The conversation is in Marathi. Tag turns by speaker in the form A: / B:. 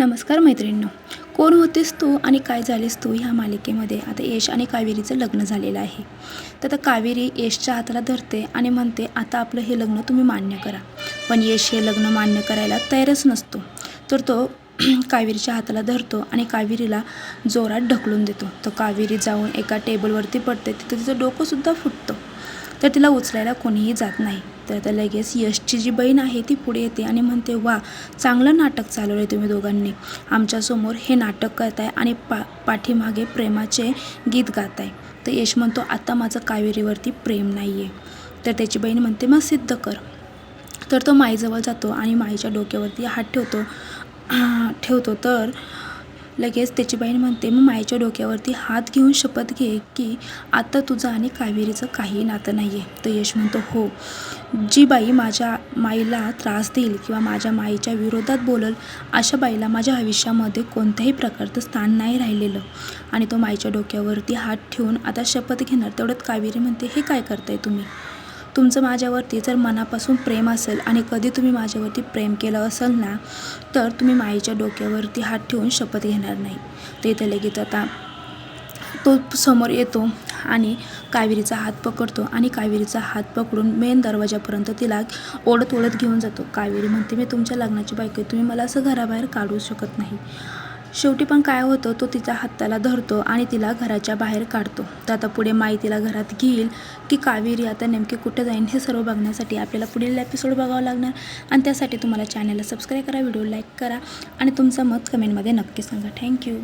A: नमस्कार मैत्रिणींनो. कोण होतेस तू आणि काय झालेस तू ह्या मालिकेमध्ये? आता यश आणि कावेरीचं लग्न झालेलं आहे. तर आता कावेरी यशच्या हाताला धरते आणि म्हणते आता आपलं हे लग्न तुम्ही मान्य करा. पण यश हे लग्न मान्य करायला तयारच नसतो. तर तो कावेरीच्या हाताला धरतो आणि कावेरीला जोरात ढकलून देतो. तर कावेरी जाऊन एका टेबलवरती पडते. तिथं तिचं डोकंसुद्धा फुटतं. तर तिला उचलायला कोणीही जात नाही. तर आता लगेच यशची जी बहीण आहे ती पुढे येते आणि म्हणते वा चांगलं नाटक चालवलं आहे तुम्ही दोघांनी. आमच्यासमोर हे नाटक करताय आणि पा पाठीमागे प्रेमाचे गीत गाताय. तर यश म्हणतो आता माझं कावेरीवरती प्रेम नाही आहे तर त्याची बहीण म्हणते मग सिद्ध कर. तर तो माईजवळ जातो आणि माईच्या डोक्यावरती हात ठेवतो. ठेवतो. तर लगेच त्याची बहीण म्हणते मग माईच्या डोक्यावरती हात घेऊन शपथ घे की आता तुझं आणि कावेरीचं काही नातं नाही आहे तर यश म्हणतो हो जी बाई माझ्या माईला त्रास देईल किंवा माझ्या माईच्या विरोधात बोलल अशा बाईला माझ्या आयुष्यामध्ये कोणत्याही प्रकारचं स्थान नाही राहिलेलं. आणि तो माईच्या डोक्यावरती हात ठेवून आता शपथ घेणार तेवढ्यात कावेरी म्हणते हे काय करताय तुम्ही? तुमचं माझ्यावरती जर मनापासून प्रेम असेल आणि कधी तुम्ही माझ्यावरती प्रेम केलं असेल ना तर तुम्ही माईच्या डोक्यावरती हात ठेवून शपथ घेणार नाही. ते इथे लगेच आता तो समोर येतो आणि कावेरीचा हात पकडतो आणि कावेरीचा हात पकडून मेन दरवाजापर्यंत तिला ओढत ओढत घेऊन जातो. कावेरी म्हणते मी तुमच्या लग्नाची बायको आहे. तुम्ही मला असं घराबाहेर काढू शकत नाही. शेवटी पण काय होतं तो तिच्या हाताला धरतो आणि तिला घराच्या बाहेर काढतो. तर आता पुढे माई तिला घरात घेईल की कावेरी आता नेमकी कुठे जाईन हे सर्व बघण्यासाठी आपल्याला पुढील एपिसोड बघावं लागणार. आणि त्यासाठी तुम्हाला चॅनलला सबस्क्राईब करा व्हिडिओ लाईक करा आणि तुमचं मत कमेंटमध्ये नक्की सांगा. थँक्यू